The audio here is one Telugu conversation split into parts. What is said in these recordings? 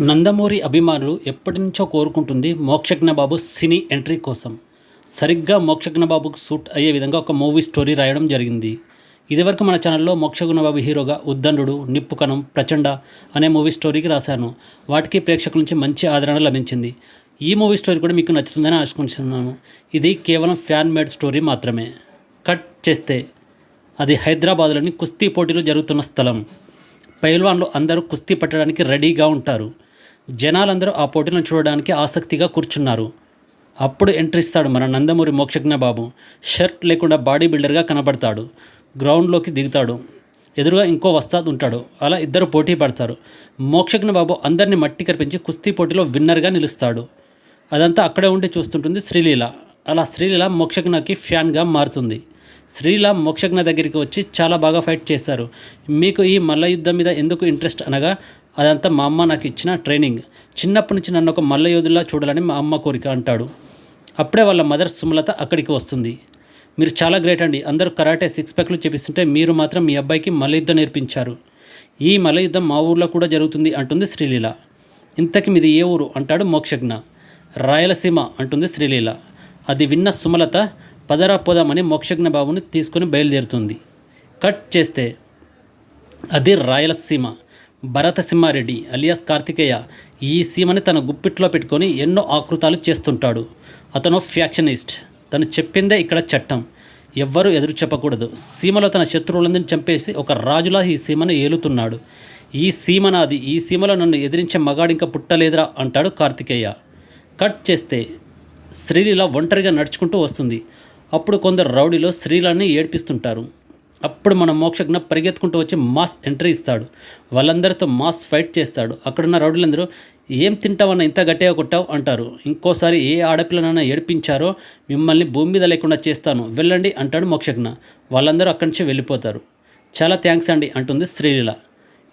నందమూరి అభిమానులు ఎప్పటి నుంచో కోరుకుంటుంది మోక్షజ్ఞ బాబు సినీ ఎంట్రీ కోసం. సరిగ్గా మోక్షజ్ఞబాబుకు సూట్ అయ్యే విధంగా ఒక మూవీ స్టోరీ రాయడం జరిగింది. ఇదివరకు మన ఛానల్లో మోక్షజ్ఞ బాబు హీరోగా ఉద్దండు నిప్పుకణం ప్రచండ అనే మూవీ స్టోరీకి రాశాను. వాటికి ప్రేక్షకుల నుంచి మంచి ఆదరణ లభించింది. ఈ మూవీ స్టోరీ కూడా మీకు నచ్చుతుందని ఆశకుంటున్నాను ఇది కేవలం ఫ్యాన్ మేడ్ స్టోరీ మాత్రమే. కట్ చేస్తే అది హైదరాబాద్లోని కుస్తీ పోటీలు జరుగుతున్న స్థలం. పైల్వాన్లు అందరూ కుస్తీ పట్టడానికి రెడీగా ఉంటారు. జనాలందరూ ఆ పోటీలను చూడడానికి ఆసక్తిగా కూర్చున్నారు. అప్పుడు ఎంట్రీ ఇస్తాడు మన నందమూరి మోక్షజ్ఞ బాబు. షర్ట్ లేకుండా బాడీ బిల్డర్గా కనబడతాడు. గ్రౌండ్లోకి దిగుతాడు. ఎదురుగా ఇంకో వస్తాద్ ఉంటాడు. అలా ఇద్దరు పోటీ పడతారు. మోక్షజ్ఞ బాబు అందరిని మట్టి కనిపించి కుస్తీ పోటీలో విన్నర్గా నిలుస్తాడు. అదంతా అక్కడే ఉండి చూస్తుంటుంది శ్రీలీల. అలా శ్రీలీల మోక్షజ్ఞకి ఫ్యాన్గా మారుతుంది. శ్రీరామ్ మోక్షజ్ఞ దగ్గరికి వచ్చి చాలా బాగా ఫైట్ చేశారు. మీకు ఈ మల్ల యుద్ధం మీద ఎందుకు ఇంట్రెస్ట్ అనగా అదంతా మా అమ్మ నాకు ఇచ్చిన ట్రైనింగ్ చిన్నప్పటి నుంచి నన్ను ఒక మల్ల యోధులా చూడాలని మా అమ్మ కోరిక అంటాడు. అప్పుడే వాళ్ళ మదర్ సుమలత అక్కడికి వస్తుంది. మీరు చాలా గ్రేట్ అండి. అందరూ కరాటే సిక్స్ ప్యాక్లు చేపిస్తుంటే మీరు మాత్రం మీ అబ్బాయికి మల్ల యుద్ధం నేర్పించారు. ఈ మల్ల యుద్ధం మా ఊర్లో కూడా జరుగుతుంది అంటుంది శ్రీలీల. ఇంతకి మీది ఏ ఊరు? అంటాడు మోక్షజ్ఞ. రాయలసీమ అంటుంది శ్రీలీల. అది విన్న సుమలత పదరా పోదామని మోక్షజ్ఞ బాబుని తీసుకుని బయలుదేరుతుంది. కట్ చేస్తే అది రాయలసీమ భరతసింహారెడ్డి అలియాస్ కార్తికేయ ఈ సీమని తన గుప్పిట్లో పెట్టుకొని ఎన్నో ఆకృతాలు చేస్తుంటాడు. అతను ఫ్యాక్షనిస్ట్. తను చెప్పిందే ఇక్కడ చట్టం. ఎవ్వరూ ఎదురు చెప్పకూడదు. సీమలో తన శత్రువులందరిని చంపేసి ఒక రాజులా ఈ సీమను ఏలుతున్నాడు. ఈ సీమ నాది. ఈ సీమలో నన్ను ఎదిరించే మగాడు ఇంకా పుట్టలేదురా అంటాడు కార్తికేయ. కట్ చేస్తే శ్రీలీల ఒంటరిగా నడుచుకుంటూ వస్తుంది. అప్పుడు కొందరు రౌడీలో స్త్రీలన్నీ ఏడ్పిస్తుంటారు. అప్పుడు మన మోక్షజ్ఞ పరిగెత్తుకుంటూ వచ్చి మాస్ ఎంట్రీ ఇస్తాడు. వాళ్ళందరితో మాస్ ఫైట్ చేస్తాడు. అక్కడున్న రౌడీలందరూ ఏం తింటావన్న ఇంత గట్టిగా కొట్టావు? అంటారు. ఇంకోసారి ఏ ఆడపిల్లనైనా ఏడిపించారో మిమ్మల్ని భూమి మీద లేకుండా చేస్తాను. వెళ్ళండి అంటాడు మోక్షజ్ఞ. వాళ్ళందరూ అక్కడి నుంచి వెళ్ళిపోతారు. చాలా థ్యాంక్స్ అండి అంటుంది శ్రీలీల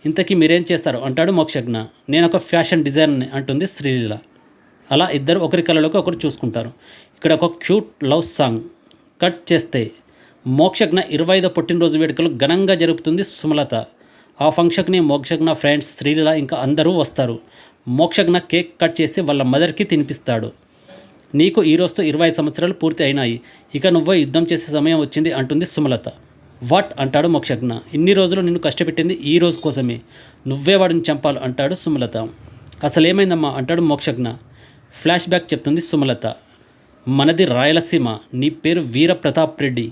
ఇంతకీ మీరేం చేస్తారు? అంటాడు మోక్షజ్ఞ. నేను ఒక ఫ్యాషన్ డిజైనర్ని అంటుంది శ్రీలీల అలా ఇద్దరు ఒకరి కళలోకి ఒకరు చూసుకుంటారు. ఇక్కడ ఒక క్యూట్ లవ్ సాంగ్. కట్ చేస్తే మోక్షజ్ఞ ఇరవై ఐదో పుట్టినరోజు వేడుకలు ఘనంగా జరుపుతుంది సుమలత. ఆ ఫంక్షన్కి మోక్షజ్ఞ ఫ్రెండ్స్ స్త్రీల ఇంకా అందరూ వస్తారు. మోక్షజ్ఞ కేక్ కట్ చేసి వాళ్ళ మదర్కి తినిపిస్తాడు. నీకు ఈ రోజుతో ఇరవై సంవత్సరాలు పూర్తి అయినాయి. ఇక నువ్వే యుద్ధం చేసే సమయం వచ్చింది అంటుంది సుమలత. వాట్? అంటాడు మోక్షజ్ఞ. ఇన్ని రోజులు నిన్ను కష్టపెట్టింది ఈ రోజు కోసమే. నువ్వే వాడిని చంపాలి అంటాడు సుమలత. అసలేమైందమ్మా? అంటాడు మోక్షజ్ఞ. ఫ్లాష్ బ్యాక్ చెప్తుంది సుమలత. మనది రాయలసీమ. నీ పేరు వీర ప్రతాప్ రెడ్డి.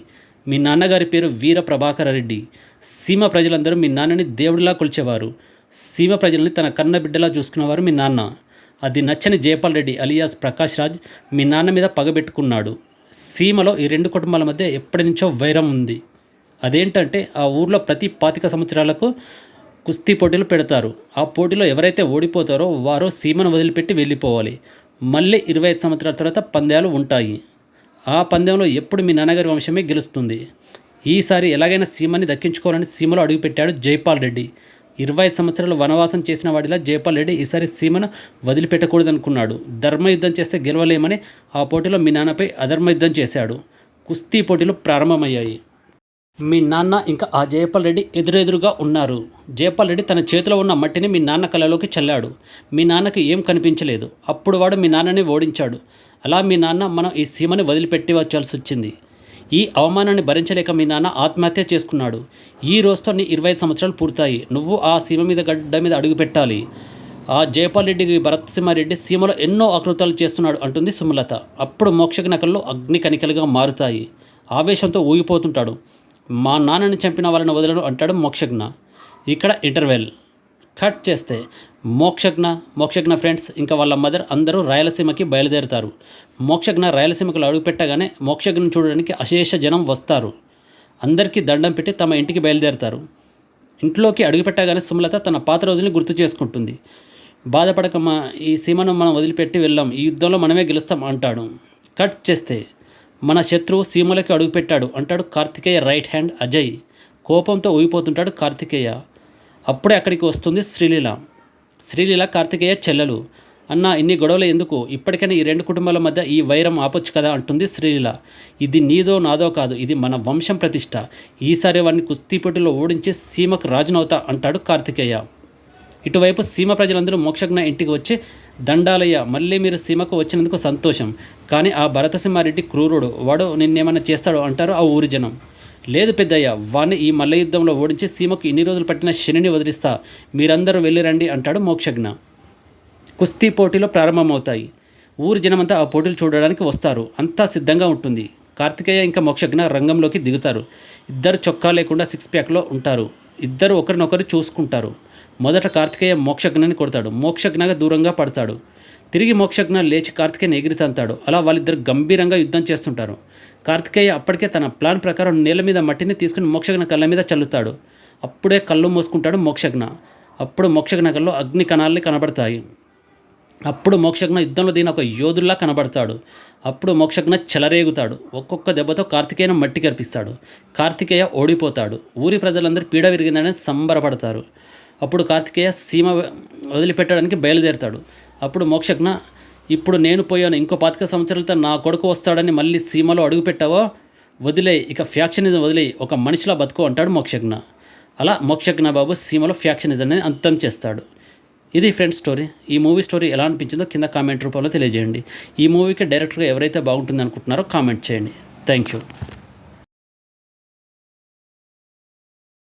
మీ నాన్నగారి పేరు వీర ప్రభాకర రెడ్డి. సీమ ప్రజలందరూ మీ నాన్నని దేవుడిలా కొలిచేవారు. సీమ ప్రజల్ని తన కన్న బిడ్డలా చూసుకునేవారు మీ నాన్న. అది నచ్చని జయపాల్ రెడ్డి అలియాస్ ప్రకాష్ రాజ్ మీ నాన్న మీద పగబెట్టుకున్నాడు సీమలో ఈ రెండు కుటుంబాల మధ్య ఎప్పటి నుంచో వైరం ఉంది. అదేంటంటే ఆ ఊర్లో ప్రతి పాతిక సంవత్సరాలకు కుస్తీ పోటీలు పెడతారు. ఆ పోటీలో ఎవరైతే ఓడిపోతారో వారు సీమను వదిలిపెట్టి వెళ్ళిపోవాలి. మళ్ళీ ఇరవై ఐదు సంవత్సరాల తర్వాత పందాలు ఉంటాయి. ఆ పందెంలో ఎప్పుడు మీ నాన్నగారి వంశమే గెలుస్తుంది. ఈసారి ఎలాగైనా సీమని దక్కించుకోవాలని సీమలో అడుగుపెట్టాడు జైపాల్ రెడ్డి. ఇరవై ఐదు సంవత్సరాలు వనవాసం చేసిన వాడిలా జైపాల్ రెడ్డి ఈసారి సీమను వదిలిపెట్టకూడదనుకున్నాడు. ధర్మయుద్ధం చేస్తే గెలవలేమని ఆ పోటీలో మీ నాన్నపై అధర్మయుద్ధం చేశాడు. కుస్తీ పోటీలు ప్రారంభమయ్యాయి. మీ నాన్న ఇంకా ఆ జయపాల్ రెడ్డి ఎదురెదురుగా ఉన్నారు. జయపాల్ రెడ్డి తన చేతిలో ఉన్న మట్టిని మీ నాన్న కళ్ళలోకి చల్లాడు. మీ నాన్నకి ఏం కనిపించలేదు. అప్పుడు వాడు మీ నాన్నని ఓడించాడు. అలా మీ నాన్న మనం ఈ సీమని వదిలిపెట్టి వచ్చాల్సి వచ్చింది. ఈ అవమానాన్ని భరించలేక మీ నాన్న ఆత్మహత్య చేసుకున్నాడు. ఈ రోజుతో నీ ఇరవై ఐదు సంవత్సరాలు పూర్తాయి. నువ్వు ఆ సీమ మీద గడ్డ మీద అడుగు పెట్టాలి. ఆ జయపాల్ రెడ్డికి భరత్సింహారెడ్డి సీమలో ఎన్నో ఆకృతాలు చేస్తున్నాడు అంటుంది సుమలత. అప్పుడు మోక్షక నకల్లో అగ్ని కణికలుగా మారుతాయి. ఆవేశంతో ఊగిపోతుంటాడు. మా నాన్నని చంపిన వాళ్ళని వదలను అంటాడు మోక్షజ్ఞ. ఇక్కడ ఇంటర్వెల్ కట్ చేస్తే మోక్షజ్ఞ మోక్షజ్ఞ ఫ్రెండ్స్ ఇంకా వాళ్ళ మదర్ అందరూ రాయలసీమకి బయలుదేరుతారు. మోక్షజ్ఞ రాయలసీమకు అడుగుపెట్టగానే మోక్షజ్ఞను చూడడానికి అశేష జనం వస్తారు. అందరికీ దండం పెట్టి తమ ఇంటికి బయలుదేరుతారు. ఇంట్లోకి అడుగుపెట్టగానే సుమలత తన పాత రోజుల్ని గుర్తు చేసుకుంటుంది. బాధపడకమ్మా ఈ సీమను మనం వదిలిపెట్టి వెళ్ళాం ఈ యుద్ధంలో మనమే గెలుస్తాం అంటాడు. కట్ చేస్తే మన శత్రువు సీమలకి అడుగుపెట్టాడు. అంటాడు కార్తికేయ రైట్ హ్యాండ్ అజయ్. కోపంతో ఊగిపోతుంటాడు కార్తికేయ. అప్పుడే అక్కడికి వస్తుంది శ్రీలీల. శ్రీలీల కార్తికేయ చెల్లెలు. అన్న ఇన్ని గొడవలు ఎందుకు? ఇప్పటికైనా ఈ రెండు కుటుంబాల మధ్య ఈ వైరం ఆపొచ్చు కదా అంటుంది శ్రీలీల. ఇది నీదో నాదో కాదు. ఇది మన వంశం ప్రతిష్ట. ఈసారి వాడిని కుస్తీపోటీలో ఓడించి సీమకు రాజునవుతా అంటాడు కార్తికేయ. ఇటువైపు సీమ ప్రజలందరూ మోక్షజ్ఞ ఇంటికి వచ్చి దండాలయ్య మళ్ళీ మీరు సీమకు వచ్చినందుకు సంతోషం. కానీ ఆ భరతసింహారెడ్డి క్రూరుడు వాడు నిన్నేమన్నా చేస్తాడు అంటారు ఆ ఊరి జనం. లేదు పెద్దయ్య వాణ్ణి ఈ మల్ల యుద్ధంలో ఓడించి సీమకు ఇన్ని రోజులు పట్టిన శనిని వదిలిస్తా. మీరందరూ వెళ్ళిరండి అంటాడు మోక్షజ్ఞ. కుస్తీ పోటీలు ప్రారంభమవుతాయి. ఊరి జనమంతా ఆ పోటీలు చూడడానికి వస్తారు. అంతా సిద్ధంగా ఉంటుంది. కార్తికేయ ఇంకా మోక్షజ్ఞ రంగంలోకి దిగుతారు. ఇద్దరు చొక్కా లేకుండా సిక్స్ ప్యాక్లో ఉంటారు. ఇద్దరు ఒకరినొకరు చూసుకుంటారు. మొదట కార్తికేయ మోక్షజ్ఞని కొడతాడు. మోక్షజ్ఞగా దూరంగా పడతాడు. తిరిగి మోక్షజ్ఞ లేచి కార్తికేయని ఎగిరితంతాడు. అలా వాళ్ళిద్దరు గంభీరంగా యుద్ధం చేస్తుంటారు. కార్తికేయ అప్పటికే తన ప్లాన్ ప్రకారం నేల మీద మట్టిని తీసుకుని మోక్షజ్ఞ కళ్ళ మీద చల్లుతాడు. అప్పుడే కళ్ళు మూసుకుంటాడు మోక్షజ్ఞ. అప్పుడు మోక్షజ్ఞ కల్లో అగ్ని కణాలని కనబడతాయి. అప్పుడు మోక్షజ్ఞ యుద్ధంలో దీని ఒక యోధుల్లా కనబడతాడు. అప్పుడు మోక్షజ్ఞ చెలరేగుతాడు. ఒక్కొక్క దెబ్బతో కార్తికేయను మట్టి కనిపిస్తాడు కార్తికేయ ఓడిపోతాడు. ఊరి ప్రజలందరూ పీడ విరిగిందని సంబరపడతారు. అప్పుడు కార్తికేయ సీమ వదిలిపెట్టడానికి బయలుదేరుతాడు. అప్పుడు మోక్షజ్ఞ ఇప్పుడు నేను పోయాను ఇంకో పాతిక సంవత్సరాలతో నా కొడుకు వస్తాడని మళ్ళీ సీమలో అడుగుపెట్టావో వదిలే ఇక ఫ్యాక్షనిజం వదిలే ఒక మనిషిలా బతుకు అంటాడు మోక్షజ్ఞ. అలా మోక్షజ్ఞ బాబు సీమలో ఫ్యాక్షనిజంని అంతం చేస్తాడు. ఇది ఫ్రెండ్స్ స్టోరీ. ఈ మూవీ స్టోరీ ఎలా అనిపించిందో కింద కామెంట్ రూపంలో తెలియజేయండి. ఈ మూవీకి డైరెక్టర్గా ఎవరైతే బాగుంటుంది అనుకుంటున్నారో కామెంట్ చేయండి. Thank you.